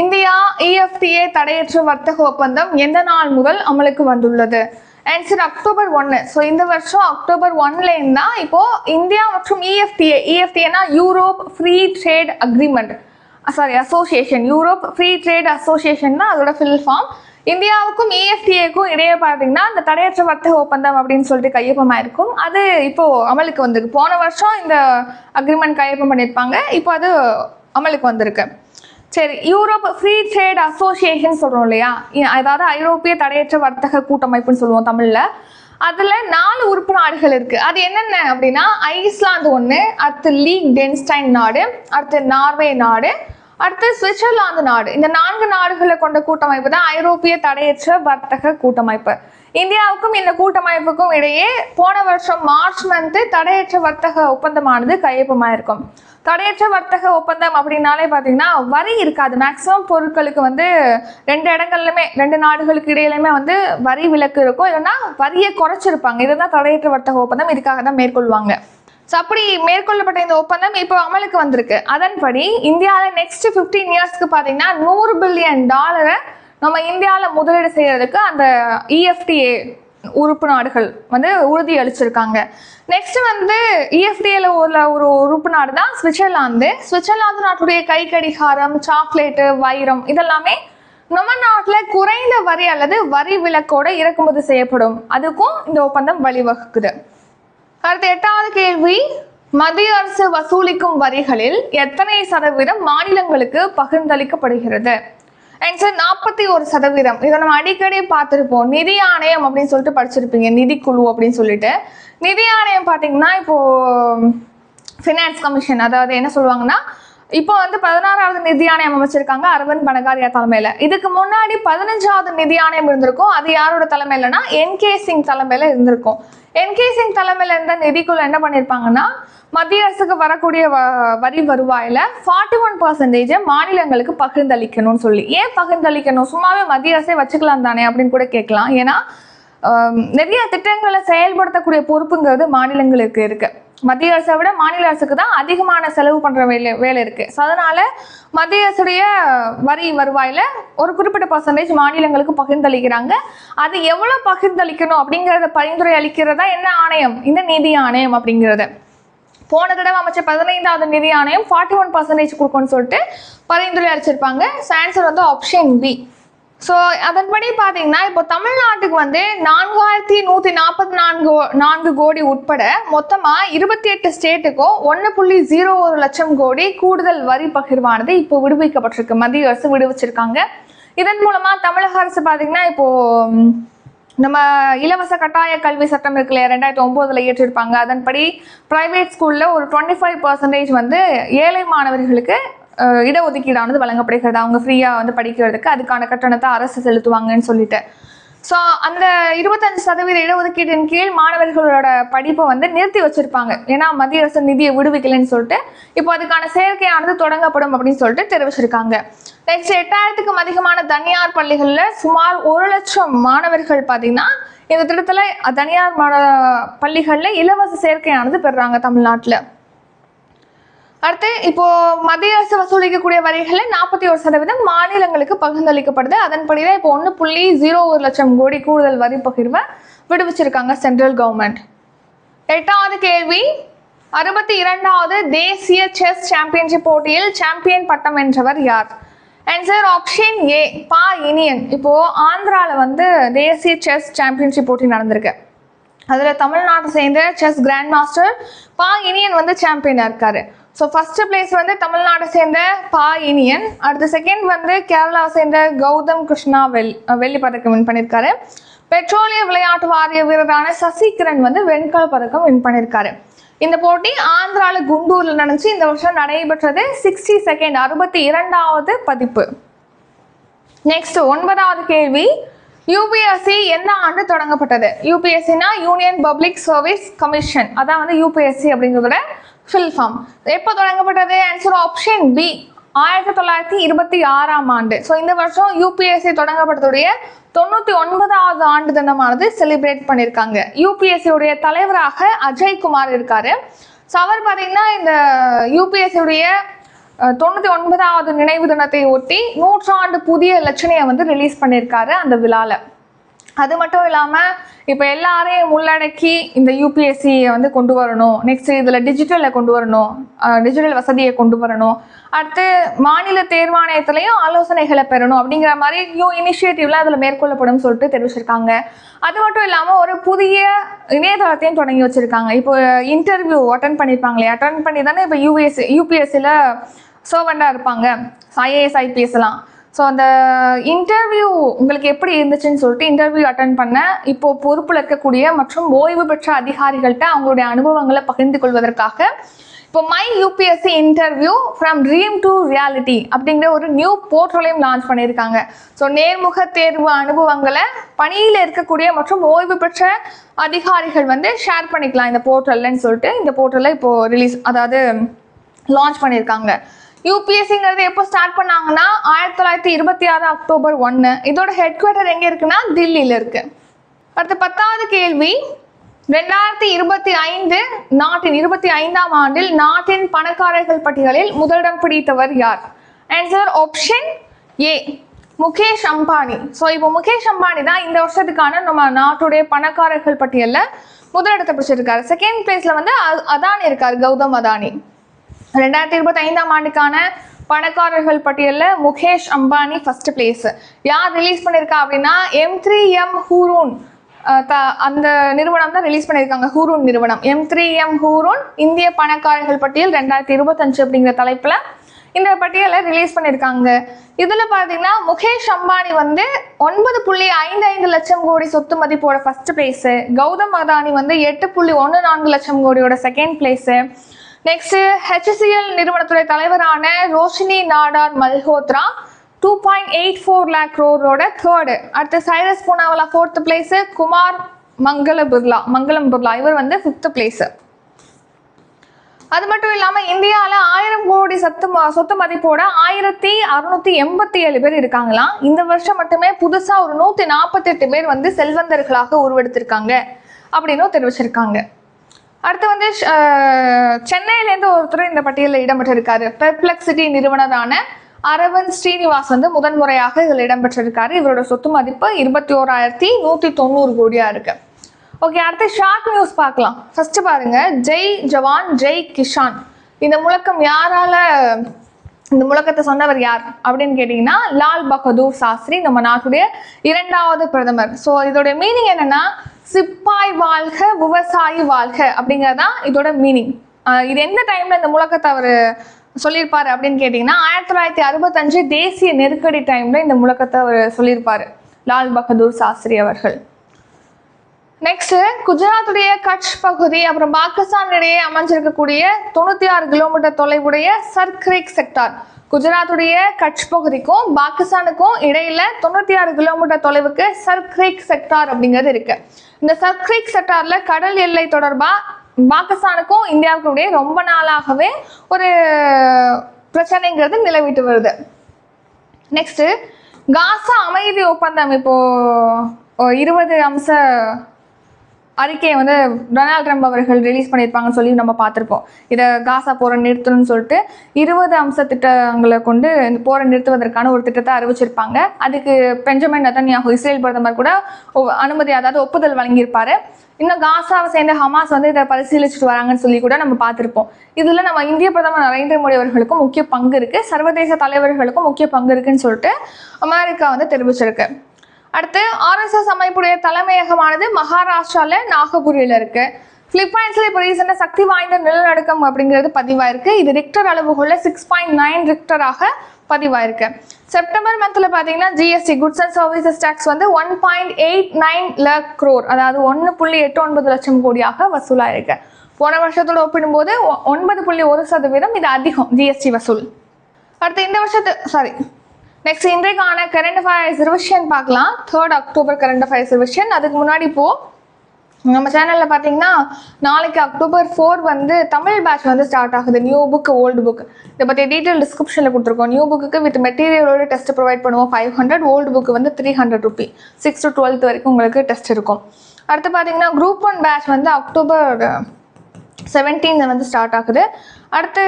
இந்தியா இஎஃப்டிஏ தடையற்ற வர்த்தக ஒப்பந்தம் எந்த நாள் முதல் அமலுக்கு வந்துள்ளது? ஆன்சர் அக்டோபர் ஒன்று ஸோ இந்த வருஷம் அக்டோபர் ஒன்லேருந்து தான் இப்போது இந்தியா மற்றும் EFTA இஎஃப்டிஏனா Europe free trade agreement sorry association Europe free trade association தான் அதோட ஃபில் ஃபார்ம் இந்தியாவுக்கும் இஎஃப்டிஏக்கும் இடையே பார்த்தீங்கன்னா இந்த தடையற்ற வர்த்தக ஒப்பந்தம் அப்படின்னு சொல்லிட்டு கையொப்பமாக இருக்கும் அது இப்போது அமலுக்கு வந்திருக்கு. போன வருஷம் இந்த அக்ரிமெண்ட் கையொப்பம் பண்ணியிருப்பாங்க. இப்போ அது அமலுக்கு வந்திருக்கு. சரி யூரோப் ஃப்ரீ ட்ரேட் அசோசியேஷன் சொல்கிறோம் இல்லையா? அதாவது ஐரோப்பிய தடையற்ற வர்த்தக கூட்டமைப்புன்னு சொல்லுவோம் தமிழில். அதில் நாலு உறுப்பு நாடுகள் இருக்குது அது என்னென்ன அப்படின்னா ஐஸ்லாந்து ஒன்று அடுத்து லீக் டென்ஸ்டைன் நாடு அடுத்து நார்வே நாடு அடுத்து சுவிட்சர்லாந்து நாடு. இந்த நான்கு நாடுகளை கொண்ட கூட்டமைப்பு தான் ஐரோப்பிய தடையற்ற வர்த்தக கூட்டமைப்பு. இந்தியாவுக்கும் இந்த கூட்டமைப்புக்கும் இடையே போன வருஷம் மார்ச் மந்த்து தடையற்ற வர்த்தக ஒப்பந்தமானது கையொப்பமாயிருக்கும். தடையற்ற வர்த்தக ஒப்பந்தம் அப்படின்னாலே பார்த்தீங்கன்னா வரி இருக்காது. மேக்ஸிமம் பொருட்களுக்கு வந்து ரெண்டு இடங்கள்லுமே ரெண்டு நாடுகளுக்கு இடையிலுமே வந்து வரி விலக்கு இருக்கும். இல்லைன்னா வரியை குறைச்சிருப்பாங்க. இதுதான் தடையற்ற வர்த்தக ஒப்பந்தம். இதுக்காக தான் மேற்கொள்வாங்க. ஸோ அப்படி மேற்கொள்ளப்பட்ட இந்த ஒப்பந்தம் இப்போ அமலுக்கு வந்திருக்கு. அதன்படி இந்தியாவில் நெக்ஸ்ட் ஃபிஃப்டீன் இயர்ஸ்க்கு பார்த்தீங்கன்னா நூறு பில்லியன் டாலரை நம்ம இந்தியாவில் முதலீடு செய்யறதுக்கு அந்த இஎஃப்டிஏ உறுப்பு நாடுகள் வந்து உறுதி அளிச்சிருக்காங்க. நெக்ஸ்ட் வந்து இஎஃப்டிஏல உள்ள ஒரு உறுப்பு நாடு தான் சுவிட்சர்லாந்து சுவிட்சர்லாந்து நாட்டுடைய கை கடிகாரம் சாக்லேட்டு வைரம் இதெல்லாமே நம்ம நாட்டில் குறைந்த வரி அல்லது வரி விலக்கோட இறக்குமதி செய்யப்படும். அதுக்கும் இந்த ஒப்பந்தம் வழிவகுக்குது. அடுத்த எட்டாவது கேள்வி. மத்திய அரசு வசூலிக்கும் வரிகளில் எத்தனை சதவீதம் மாநிலங்களுக்கு பகிர்ந்தளிக்கப்படுகிறது? ஆன்சர் நாற்பத்தி ஒரு சதவீதம். இதை நம்ம அடிக்கடி பார்த்துருப்போம். நிதி ஆணையம் அப்படின்னு சொல்லிட்டு படிச்சிருப்பீங்க. நிதிக்குழு அப்படின்னு சொல்லிட்டு. நிதி ஆணையம் பார்த்தீங்கன்னா இப்போ ஃபினான்ஸ் கமிஷன் அதாவது என்ன சொல்லுவாங்கன்னா இப்போ வந்து பதினாறாவது நிதி ஆணையம் அமைச்சிருக்காங்க அரவிந்த் பனகாரியா தலைமையில. இதுக்கு முன்னாடி பதினஞ்சாவது நிதி ஆணையம் இருந்திருக்கும். அது யாரோட தலைமையிலனா என்கே சிங் தலைமையில இருந்திருக்கும். என்கே சிங் தலைமையில இருந்த நிதிக்குள்ள என்ன பண்ணியிருப்பாங்கன்னா மத்திய அரசுக்கு வரக்கூடிய வ- வரி வருவாயில ஃபார்ட்டி ஒன் பர்சன்டேஜை மாநிலங்களுக்கு பகிர்ந்தளிக்கணும்னு சொல்லி. ஏன் பகிர்ந்தளிக்கணும்? சும்மாவே மத்திய அரசே வச்சுக்கலாம் தானே அப்படின்னு கூட கேட்கலாம். ஏன்னா நிறைய திட்டங்களை செயல்படுத்தக்கூடிய பொறுப்புங்கிறது மாநிலங்களுக்கு இருக்குது மத்திய அரசை விட மாநில அரசுக்கு தான் அதிகமான செலவு பண்ற வேலை வேலை இருக்கு. ஸோ அதனால மத்திய அரசுடைய வரி வருவாயில ஒரு குறிப்பிட்ட பர்சன்டேஜ் மாநிலங்களுக்கு பகிர்ந்தளிக்கிறாங்க. அது எவ்வளவு பகிர்ந்தளிக்கணும் அப்படிங்கறத பரிந்துரை அளிக்கிறதா என்ன ஆணையம்? இந்த நிதி ஆணையம் அப்படிங்கிறது. போன தடவை அமைச்ச பதினைந்தாவது நிதி ஆணையம் ஃபார்ட்டி ஒன் பர்சன்டேஜ் கொடுக்கணும்னு சொல்லிட்டு பரிந்துரை அளிச்சிருப்பாங்க. ஆன்சர் வந்து ஆப்ஷன் பி ஸோ அதன்படி பார்த்தீங்கன்னா இப்போ தமிழ்நாட்டுக்கு வந்து நான்காயிரத்தி நூற்றி நாற்பத்தி நான்கு நான்கு கோடி உட்பட மொத்தமாக இருபத்தி எட்டு ஸ்டேட்டுக்கும் ஒன்று புள்ளி ஜீரோ ஒரு லட்சம் கோடி கூடுதல் வரி பகிர்வானது இப்போ விடுவிக்கப்பட்டிருக்கு. மத்திய அரசு விடுவிச்சிருக்காங்க. இதன் மூலமாக தமிழக அரசு பார்த்தீங்கன்னா இப்போ நம்ம இலவச கட்டாய கல்வி சட்டம் இருக்கு இல்லையா? ரெண்டாயிரத்தி ஒம்போதில் இயற்றிருப்பாங்க. அதன்படி ப்ரைவேட் ஸ்கூலில் ஒரு டுவெண்ட்டி ஃபைவ் பர்சன்டேஜ் வந்து ஏழை மாணவர்களுக்கு இடஒதுக்கீடானது வழங்கப்படுகிறது. அவங்க ஃப்ரீயாக வந்து படிக்கிறதுக்கு அதுக்கான கட்டணத்தை அரசு செலுத்துவாங்கன்னு சொல்லிட்டு. ஸோ அந்த இருபத்தஞ்சு சதவீத இடஒதுக்கீட்டின் கீழ் மாணவர்களோட படிப்பை வந்து நிறுத்தி வச்சிருப்பாங்க. ஏன்னா மத்திய அரசு நிதியை விடுவிக்கலைன்னு சொல்லிட்டு இப்போ அதுக்கான செயற்கையானது தொடங்கப்படும் அப்படின்னு சொல்லிட்டு தெரிவிச்சிருக்காங்க. நெக்ஸ்ட் எட்டாயிரத்துக்கும் அதிகமான தனியார் பள்ளிகளில் சுமார் ஒரு லட்சம் மாணவர்கள் பார்த்தீங்கன்னா இந்த திட்டத்தில் தனியார் மாண பள்ளிகளில் இலவச சேர்க்கையானது பெறுறாங்க தமிழ்நாட்டில். அடுத்து இப்போ மத்திய அரசு வசூலிக்கக்கூடிய வரிகளில் நாற்பத்தி ஒரு சதவீதம் மாநிலங்களுக்கு பகிர்ந்தளிக்கப்படுது. அதன்படி தான் இப்போ ஒன்று புள்ளி ஜீரோ ஒரு லட்சம் கோடி கூடுதல் வரி பகிர்வை விடுவிச்சிருக்காங்க சென்ட்ரல் கவர்மெண்ட். எட்டாவது கேள்வி அறுபத்தி இரண்டாவது தேசிய செஸ் சாம்பியன்ஷிப் போட்டியில் சாம்பியன் பட்டம் வென்றவர் யார்? ஆன்சர் ஆப்ஷன் ஏ பா இனியன். இப்போ ஆந்திராவில் வந்து தேசிய செஸ் சாம்பியன்ஷிப் போட்டி நடந்திருக்கு. அதில் தமிழ்நாட்டை சேர்ந்த செஸ் கிராண்ட் மாஸ்டர் பா இனியன் வந்து சாம்பியனாக இருக்காரு. ஸோ ஃபஸ்ட்டு பிளேஸ் வந்து தமிழ்நாடை சேர்ந்த பா இனியன். அடுத்த செகண்ட் வந்து கேரளாவை சேர்ந்த கௌதம் கிருஷ்ணா வெல் வெள்ளி பதக்கம் வின் பண்ணியிருக்காரு பெட்ரோலிய விளையாட்டு வாரிய வீரரான சசிகிரண் வந்து வெண்கல பதக்கம் வின் பண்ணியிருக்காரு இந்த போட்டி ஆந்திரால குண்டூர்ல நடந்துச்சு. இந்த வருஷம் நடைபெற்றது சிக்ஸ்டி செகண்ட் அறுபத்தி இரண்டாவது பதிப்பு. நெக்ஸ்ட் ஒன்பதாவது கேள்வி. யூபிஎஸ்சி எந்த ஆண்டு தொடங்கப்பட்டது? யூபிஎஸ்சினா யூனியன் பப்ளிக் சர்வீஸ் கமிஷன் அதான் வந்து யூபிஎஸ்சி அப்படிங்கிறதோட ஃபில் ஃபார்ம் எப்போ தொடங்கப்பட்டது? ஆன்சர் ஆப்ஷன் பி ஆயிரத்தி தொள்ளாயிரத்தி இருபத்தி ஆறாம் ஆண்டு. ஸோ இந்த வருஷம் யூபிஎஸ்சி தொடங்கப்பட்டதுடைய தொண்ணூற்றி ஒன்பதாவது ஆண்டு தினமானது செலிப்ரேட் பண்ணியிருக்காங்க யூபிஎஸ்சியுடைய தலைவராக அஜய் குமார் இருக்காரு. ஸோ அவர் பார்த்தீங்கன்னா இந்த யூபிஎஸ்சியுடைய தொண்ணூற்றி ஒன்பதாவது நினைவு தினத்தை ஒட்டி நூற்றாண்டு புதிய லட்சணையை வந்து ரிலீஸ் பண்ணியிருக்காரு அந்த விழாவில் அது மட்டும் இல்லாமல் இப்போ எல்லாரையும் உள்ளடக்கி இந்த யூபிஎஸ்சியை வந்து கொண்டு வரணும். நெக்ஸ்ட் இதில் டிஜிட்டலில் கொண்டு வரணும். டிஜிட்டல் வசதியை கொண்டு வரணும். அடுத்து மாநில தேர்வாணையத்திலையும் ஆலோசனைகளை பெறணும் அப்படிங்கிற மாதிரி நியூ இனிஷியேட்டிவ்லாம் அதில் மேற்கொள்ளப்படும் சொல்லிட்டு தெரிவிச்சிருக்காங்க. அது மட்டும் இல்லாமல் ஒரு புதிய இணையதளத்தையும் தொடங்கி வச்சுருக்காங்க. இப்போ இன்டர்வியூ அட்டன் பண்ணியிருப்பாங்களே அட்டன் பண்ணி தானே இப்போ யூஎஸ்சி யூபிஎஸ்சியில் சர்வெண்டாக இருப்பாங்க. ஐஏஎஸ் ஐபிஎஸ்லாம் ஸோ அந்த இன்டர்வியூ உங்களுக்கு எப்படி இருந்துச்சுன்னு சொல்லிட்டு இன்டர்வியூ அட்டன் பண்ண இப்போ பொறுப்பில் இருக்கக்கூடிய மற்றும் ஓய்வு பெற்ற அதிகாரிகள்கிட்ட அவங்களுடைய அனுபவங்களை பகிர்ந்து கொள்வதற்காக இப்போ my UPSC interview from dream to reality அப்படிங்கிற ஒரு நியூ போர்ட்டலையும் லான்ச் பண்ணியிருக்காங்க. ஸோ நேர்முக தேர்வு அனுபவங்களை பணியில் இருக்கக்கூடிய மற்றும் ஓய்வு பெற்ற அதிகாரிகள் வந்து ஷேர் பண்ணிக்கலாம் இந்த போர்ட்டல்லன்னு சொல்லிட்டு இந்த போர்ட்டலில் இப்போது ரிலீஸ் அதாவது லான்ச் பண்ணியிருக்காங்க. யூபிஎஸ்சிங்கிறது எப்போ ஸ்டார்ட் பண்ணாங்கன்னா ஆயிரத்தி தொள்ளாயிரத்தி இருபத்தி ஆறு அக்டோபர் ஒன்று இதோட ஹெட் குவார்ட்டர் எங்கே இருக்குன்னா தில்லியில் இருக்கு. அடுத்து பத்தாவது கேள்வி. ரெண்டாயிரத்தி இருபத்தி ஐந்து நாட்டின் இருபத்தி ஐந்தாம் ஆண்டில் நாட்டின் பணக்காரர்கள் பட்டியலில் முதலிடம் பிடித்தவர் யார்? Answer option A Mukesh Ambani. So இப்போ முகேஷ் அம்பானி தான் இந்த வருஷத்துக்கான நம்ம நாட்டுடைய பணக்காரர்கள் பட்டியலில் முதலிடத்தை பிடிச்சிருக்காரு. செகண்ட் பிளேஸில் வந்து அதானி இருக்கார் கௌதம் அதானி. ரெண்டாயிரத்தி இருபத்தி ஐந்தாம் ஆண்டுக்கான பணக்காரர்கள் பட்டியலில் முகேஷ் அம்பானி ஃபர்ஸ்ட் பிளேஸ் யார் ரிலீஸ் பண்ணியிருக்கா அப்படின்னா எம் த்ரீ எம் ஹூரூன் த- அந்த நிறுவனம் தான் ரிலீஸ் பண்ணியிருக்காங்க ஹூரூன் நிறுவனம். எம் த்ரீ எம் ஹூரூன் இந்திய பணக்காரர்கள் பட்டியல் ரெண்டாயிரத்தி இருபத்தஞ்சு அப்படிங்கிற தலைப்பில் இந்த பட்டியலை ரிலீஸ் பண்ணியிருக்காங்க இதில் பார்த்தீங்கன்னா முகேஷ் அம்பானி வந்து ஒன்பது புள்ளி ஐந்து ஐந்து லட்சம் கோடி சொத்து மதிப்போட ஃபர்ஸ்ட் பிளேஸு கௌதம் அதானி வந்து எட்டு புள்ளி ஒன்று நான்கு லட்சம் கோடியோட செகண்ட் பிளேஸு நெக்ஸ்ட் ஹெச்சிஎல் நிறுவனத்துடைய தலைவரான Roshni Nadar Malhotra two point eight four lakh க்ரோரோட third அடுத்து சைரஸ் பூனாவலா ஃபோர்த்து பிளேஸு குமார் மங்கள பிர்லா மங்களம் பிர்லா இவர் வந்து ஃபிஃப்த்து பிளேஸு அது மட்டும் இல்லாமல் இந்தியாவில் ஆயிரம் கோடி சத்து சொத்து மதிப்போட ஆயிரத்தி அறுநூத்தி எண்பத்தி ஏழு பேர் இருக்காங்களாம். இந்த வருஷம் மட்டுமே புதுசாக ஒரு நூற்றி நாற்பத்தெட்டு பேர் வந்து செல்வந்தர்களாக உருவெடுத்திருக்காங்க. அப்படின்னும் தெரிவிச்சிருக்காங்க. அடுத்து வந்து சென்னையிலேருந்து ஒருத்தர் இந்த பட்டியலில் இடம்பெற்றிருக்காரு. பெர்ப்ளெக்சிட்டி நிறுவனரான அரவிந்த் ஸ்ரீனிவாஸ் வந்து முதன்முறையாக இதில் இடம்பெற்றிருக்காரு. இவரோட சொத்து மதிப்பு இருபத்தி ஓராயிரத்தி நூற்றி தொண்ணூறு கோடியா இருக்கு. ஓகே அடுத்து ஷார்ட் நியூஸ் பார்க்கலாம். ஃபர்ஸ்ட் பாருங்க ஜெய் ஜவான் ஜெய் கிஷான். இந்த முழக்கம் யாரால இந்த முழக்கத்தை சொன்னவர் யார் அப்படின்னு கேட்டிங்கன்னா லால் பகதூர் சாஸ்திரி நம்ம நாட்டுடைய இரண்டாவது பிரதமர். ஸோ இதோட மீனிங் என்னன்னா சிப்பாய் வாழ்க விவசாயி வாழ்க அப்படிங்கறதுதான் இதோட மீனிங் இது எந்த டைம்ல இந்த முழக்கத்தை அவர் சொல்லியிருப்பாரு அப்படின்னு கேட்டிங்கன்னா ஆயிரத்தி தொள்ளாயிரத்தி அறுபத்தஞ்சு தேசிய நெருக்கடி டைம்ல இந்த முழக்கத்தை அவர் சொல்லியிருப்பாரு லால் பகதூர் சாஸ்திரி அவர்கள். நெக்ஸ்ட் குஜராத்துடைய கட்ச் பகுதி அப்புறம் பாகிஸ்தான் இடையே அமைஞ்சிருக்கக்கூடிய தொண்ணூத்தி ஆறு கிலோமீட்டர் தொலைவுடைய சர்க்ரேக் செக்டார் குஜராத்துடைய கட்ச் பகுதிக்கும் பாகிஸ்தானுக்கும் இடையில தொண்ணூத்தி ஆறு கிலோமீட்டர் தொலைவுக்கு சர்க்ரேக் செக்டார் அப்படிங்கிறது இருக்கு. இந்த சர்க்ரேக் செக்டார்ல கடல் எல்லை தொடர்பா பாகிஸ்தானுக்கும் இந்தியாவுக்கும் இடையே ரொம்ப நாளாகவே ஒரு பிரச்சனைங்கிறது நிலவிட்டு வருது. நெக்ஸ்ட் காசா அமைதி ஒப்பந்தம் இப்போ ஓ, இருபது அம்ச அறிக்கையை வந்து டொனால்ட் ட்ரம்ப் அவர்கள் ரிலீஸ் பண்ணியிருப்பாங்கன்னு சொல்லி நம்ம பார்த்துருப்போம். இதை காசா போரை நிறுத்தணும்னு சொல்லிட்டு இருபது அம்ச திட்டங்களை கொண்டு இந்த போரை நிறுத்துவதற்கான ஒரு திட்டத்தை அறிவிச்சிருப்பாங்க. அதுக்கு பெஞ்சமின் நத்தன்யாகு இஸ்ரேல் பிரதமர் கூட ஒ- அனுமதி அதாவது ஒப்புதல் வழங்கியிருப்பாரு. இன்னும் காசாவை சேர்ந்த ஹமாஸ் வந்து இதை பரிசீலிச்சுட்டு வராங்கன்னு சொல்லி கூட நம்ம பார்த்துருப்போம். இதில் நம்ம இந்திய பிரதமர் நரேந்திர மோடி அவர்களுக்கும் முக்கிய பங்கு இருக்குது சர்வதேச தலைவர்களுக்கும் முக்கிய பங்கு இருக்குன்னு சொல்லிட்டு அமெரிக்கா வந்து தெரிவிச்சிருக்கு. அடுத்து ஆர்எஸ்எஸ் அமைப்புடைய தலைமையகமானது மகாராஷ்டிரால நாகபுரியில் இருக்கு. பிலிப்பைன்ஸ்ல இப்போ ரீசெண்டாக சக்தி வாய்ந்த நிலநடுக்கம் அப்படிங்கிறது பதிவாயிருக்கு. இது ரிக்டர் அளவுகோல சிக்ஸ் பாயிண்ட் நைன் ரிக்டராக பதிவாயிருக்கு. செப்டம்பர் மந்த்ல பார்த்தீங்கன்னா GST goods and services tax வந்து one point eight nine lakh crore அதாவது ஒன்று புள்ளி எட்டு ஒன்பது லட்சம் கோடியாக வசூலாயிருக்கு. போன வருஷத்தோட ஒப்பிடும்போது ஒன்பது புள்ளி ஒரு சதவீதம் இது அதிகம் ஜிஎஸ்டி வசூல். அடுத்து இந்த வருஷத்து சாரி நெக்ஸ்ட் இன்றைக்கான கரண்ட் அஃபேர்ஸ் ரிவிஷன் பார்க்கலாம். Third October current affairs revision அதுக்கு முன்னாடி இப்போ நம்ம சேனலில் பார்த்தீங்கன்னா நாளைக்கு அக்டோபர் ஃபோர் வந்து தமிழ் பேட்ச் வந்து ஸ்டார்ட் ஆகுது. நியூ புக் ஓல்டு புக் இதை பற்றி டீட்டெயில் டிஸ்கிரிப்ஷனில் கொடுத்துருக்கோம். நியூ புக்கு வித் மெட்டீரியலோட டெஸ்ட் ப்ரொவைட் பண்ணுவோம். ஃபைவ் ஹண்ட்ரட் ஓல்டு புக்கு வந்து three hundred rupee six to twelfth வரைக்கும் உங்களுக்கு டெஸ்ட் இருக்கும். அடுத்து பார்த்தீங்கன்னா குரூப் ஒன் பேட்ச் வந்து அக்டோபர் செவன்டீன் uh, வந்து ஸ்டார்ட் ஆகுது. அடுத்து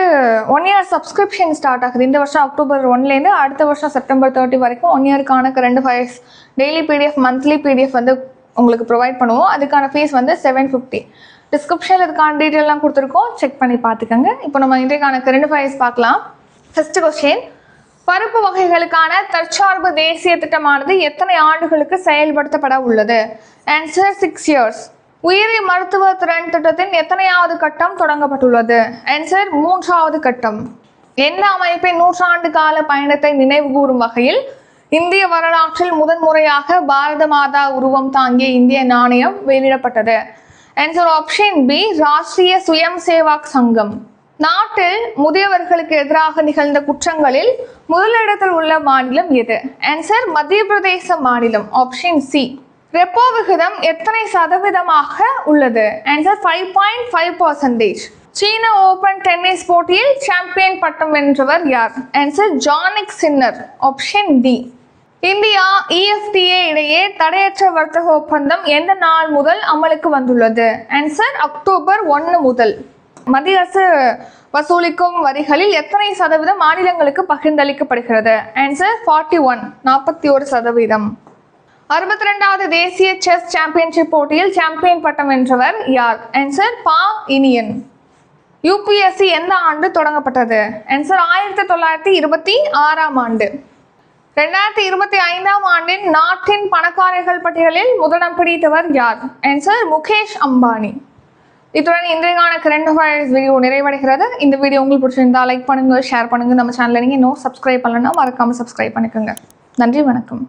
ஒன் இயர் சப்ஸ்கிரிப்ஷன் ஸ்டார்ட் ஆகுது. இந்த வருஷம் அக்டோபர் ஒன்லேருந்து அடுத்த வருஷம் செப்டம்பர் தேர்ட்டி வரைக்கும் ஒன் இயருக்கான ரெண்டு files daily PDF monthly PDF வந்து உங்களுக்கு ப்ரொவைட் பண்ணுவோம். அதுக்கான ஃபீஸ் வந்து செவன் ஃபிஃப்டி டிஸ்கிரிப்ஷனில் இதுக்கான டீட்டெயிலாம் கொடுத்துருக்கோம். செக் பண்ணி பார்த்துக்கோங்க. இப்போ நம்ம இன்றைக்கான ரெண்டு ஃபைல்ஸ் பார்க்கலாம். ஃபஸ்ட்டு கொஸ்டின் பருப்பு வகைகளுக்கான தற்சார்பு தேசிய திட்டமானது எத்தனை ஆண்டுகளுக்கு செயல்படுத்தப்பட உள்ளது? ஆன்சர் சிக்ஸ் இயர்ஸ் உயிரி மருத்துவ திறன் திட்டத்தின் எத்தனையாவது கட்டம் தொடங்கப்பட்டுள்ளது? ஆன்சர் மூன்றாவது கட்டம். எந்த அமைப்பின் நூற்றாண்டு கால பயணத்தை நினைவு கூறும் வகையில் இந்திய வரலாற்றில் முதன்முறையாக பாரத மாதா உருவம் தாங்கிய இந்திய நாணயம் வெளியிடப்பட்டது. Answer option B Rashtriya Swayamsevak சங்கம். நாட்டில் முதியவர்களுக்கு எதிராக நிகழ்ந்த குற்றங்களில் முதலிடத்தில் உள்ள மாநிலம் எது? ஆன்சர் மத்திய பிரதேச மாநிலம். ஆப்ஷன் சி ரெப்போ விகிதம் எத்தனை சதவீதமாக உள்ளது? Answer five point five percentage சீன ஓபன் டென்னிஸ் போட்டியில் சாம்பியன் பட்டம் வென்றவர் யார்? Answer Jannik Sinner option D India EFTA இடையே தடையற்ற வர்த்தக ஒப்பந்தம் எந்த நாள் முதல் அமலுக்கு வந்துள்ளது? ஆன்சர் அக்டோபர் ஒன்று முதல். மத்திய அரசு வசூலிக்கும் வரிகளில் எத்தனை சதவீதம் மாநிலங்களுக்கு பகிர்ந்தளிக்கப்படுகிறது? ஆன்சர் ஃபார்ட்டி ஒன் நாற்பத்தி ஒரு சதவீதம். அறுபத்தி ரெண்டாவது தேசிய செஸ் சாம்பியன்ஷிப் போட்டியில் சாம்பியன் பட்டம் வென்றவர் யார்? ஆன்சர் பா இனியன். யூபிஎஸ்சி எந்த ஆண்டு தொடங்கப்பட்டது? ஆன்சர் ஆயிரத்தி தொள்ளாயிரத்தி இருபத்தி ஆறாம் ஆண்டு. ரெண்டாயிரத்தி இருபத்தி ஐந்தாம் ஆண்டின் நாட்டின் பணக்காரர்கள் பட்டியலில் முதலிடம் பிடித்தவர் யார்? ஆன்சர் முகேஷ் அம்பானி. இத்துடன் இன்றைக்கான கரண்ட் அஃபேர்ஸ் வீடியோ நிறைவடைகிறது. இந்த வீடியோ உங்களுக்கு பிடிச்சிருந்தா லைக் பண்ணுங்க ஷேர் பண்ணுங்க. நம்ம சேனலில் நீங்கள் இன்னும் சப்ஸ்கிரைப் பண்ணலன்னா மறக்காமல் சப்ஸ்கிரைப் பண்ணிக்கோங்க. நன்றி வணக்கம்.